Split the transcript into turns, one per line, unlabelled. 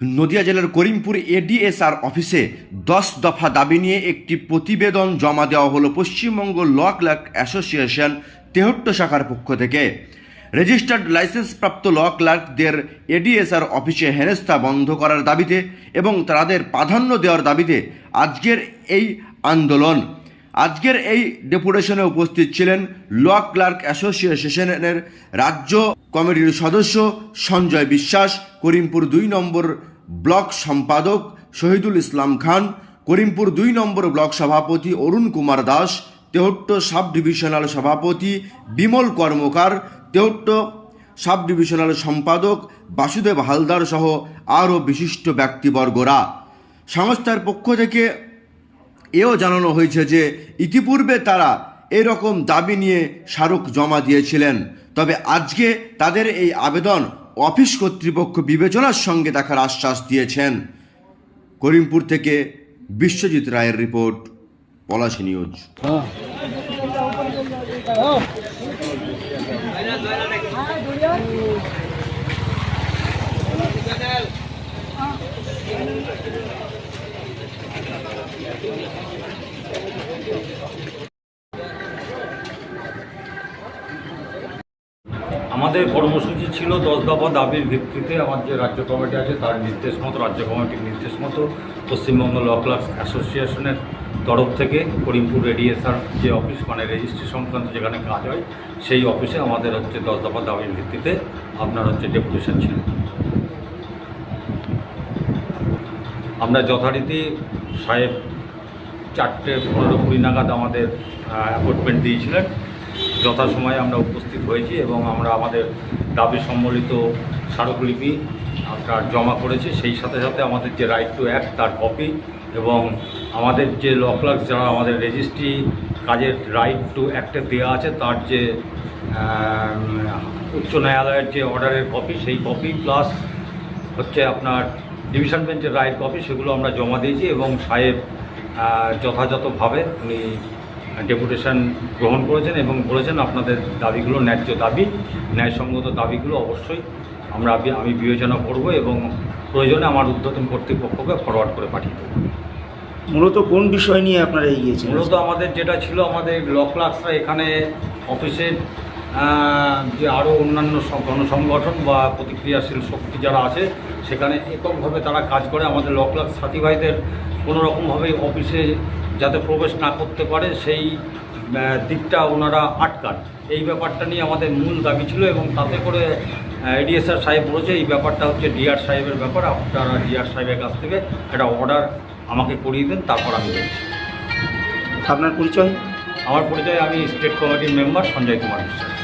নদিয়া জেলার করিমপুর এডিএসআর অফিসে দশ দফা দাবি নিয়ে একটি প্রতিবেদন জমা দেওয়া হলো Paschimbanga law clerk association Tehatta শাখার পক্ষ থেকে। রেজিস্টার্ড লাইসেন্সপ্রাপ্ত ল ক্লার্কদের এডিএসআর অফিসে হেনস্থা বন্ধ করার দাবিতে এবং তাদের প্রাধান্য দেওয়ার দাবিতে আজকের এই আন্দোলন। আজকের এই ডেপুটেশনে উপস্থিত ছিলেন ল ক্লার্ক অ্যাসোসিয়েশনের রাজ্য কমিটির সদস্য সঞ্জয় বিশ্বাস, করিমপুর দুই নম্বর ব্লক সম্পাদক শহীদুল ইসলাম খান, করিমপুর দুই নম্বর ব্লক সভাপতি অরুণ কুমার দাস, তেহট্ট সাব ডিভিশনাল সভাপতি বিমল কর্মকার, তেহট্ট সাব ডিভিশনাল সম্পাদক বাসুদেব হালদার সহ আরও বিশিষ্ট ব্যক্তিবর্গরা। সংস্থার পক্ষ থেকে এও জানানো হয়েছে যে ইতিপূর্বে তারা এরকম দাবি নিয়ে স্মারক জমা দিয়েছিলেন। তবে আজকে তাদের এই আবেদন অফিস কর্তৃপক্ষ বিবেচনার সঙ্গে দেখার আশ্বাস দিয়েছেন। করিমপুর থেকে বিশ্বজিৎ রায়ের রিপোর্ট, পলাশী নিউজ।
আমাদের কর্মসূচি ছিল দশ দফা দাবির ভিত্তিতে আমার যে রাজ্য কমিটি আছে তার নির্দেশ মতো, রাজ্য কমিটির নির্দেশ মতো পশ্চিমবঙ্গ ল ক্লার্কস অ্যাসোসিয়েশনের তরফ থেকে করিমপুর রেডিয়েসার যে অফিস মানে রেজিস্ট্রি সংক্রান্ত যেখানে কাজ হয়, সেই অফিসে আমাদের হচ্ছে দশ দফা দাবির ভিত্তিতে আপনার হচ্ছে ডেপুটেশন ছিল। আমরা যথারীতি সাহেব চারটে পনেরো কুড়ি নাগাদ আমাদের অ্যাপয়েন্টমেন্ট দিয়েছিলেন। যথাসময়ে আমরা উপস্থিত হয়েছি এবং আমরা আমাদের দাবি সম্বলিত স্মারকলিপি আপনার জমা করেছি। সেই সাথে সাথে আমাদের যে রাইট টু অ্যাক্ট তার কপি এবং আমাদের যে ল ক্লার্ক যারা আমাদের রেজিস্ট্রি কাজের রাইট টু অ্যাক্টে দেওয়া আছে, তার যে উচ্চ ন্যায়ালয়ের যে অর্ডারের কপি সেই কপি প্লাস হচ্ছে আপনার ডিভিশন বেঞ্চের রায়ের কপি সেগুলো আমরা জমা দিয়েছি এবং সাহেব যথাযথভাবে উনি ডেপুটেশন গ্রহণ করেছেন এবং বলেছেন আপনাদের দাবিগুলো ন্যায্য দাবি ন্যায়সঙ্গত দাবিগুলো অবশ্যই আমরা আমি- বিবেচনা করব এবং প্রয়োজনে আমার উদ্বোধন কর্তৃপক্ষকে ফরওয়ার্ড করে পাঠিয়ে দেবো।
মূলত কোন বিষয় নিয়ে আপনারা এগিয়েছেন
মূলত আমাদের যেটা ছিল আমাদের ল ক্লার্কসরা এখানে অফিসের যে আরও অন্যান্য গণসংগঠন বা প্রতিক্রিয়াশীল শক্তি যারা আছে সেখানে এককভাবে তারা কাজ করে। আমাদের ল ক্লার্ক সাথী ভাইদের কোনো রকমভাবে অফিসে যাতে প্রবেশ না করতে পারে সেই দিকটা ওনারা আটকান। এই ব্যাপারটা নিয়ে আমাদের মূল দাবি ছিল এবং তাতে করে এডিএসআর সাহেব বলেছে এই ব্যাপারটা হচ্ছে ডিআর সাহেবের ব্যাপার আপনারা ডিআর সাহেবের কাছ থেকে একটা অর্ডার আমাকে করিয়ে দেন তারপর আমি দেখছি।
আপনার পরিচয়?
আমার পরিচয় আমি স্টেট কমিটির মেম্বার সঞ্জয় কুমার বিশ্বাস।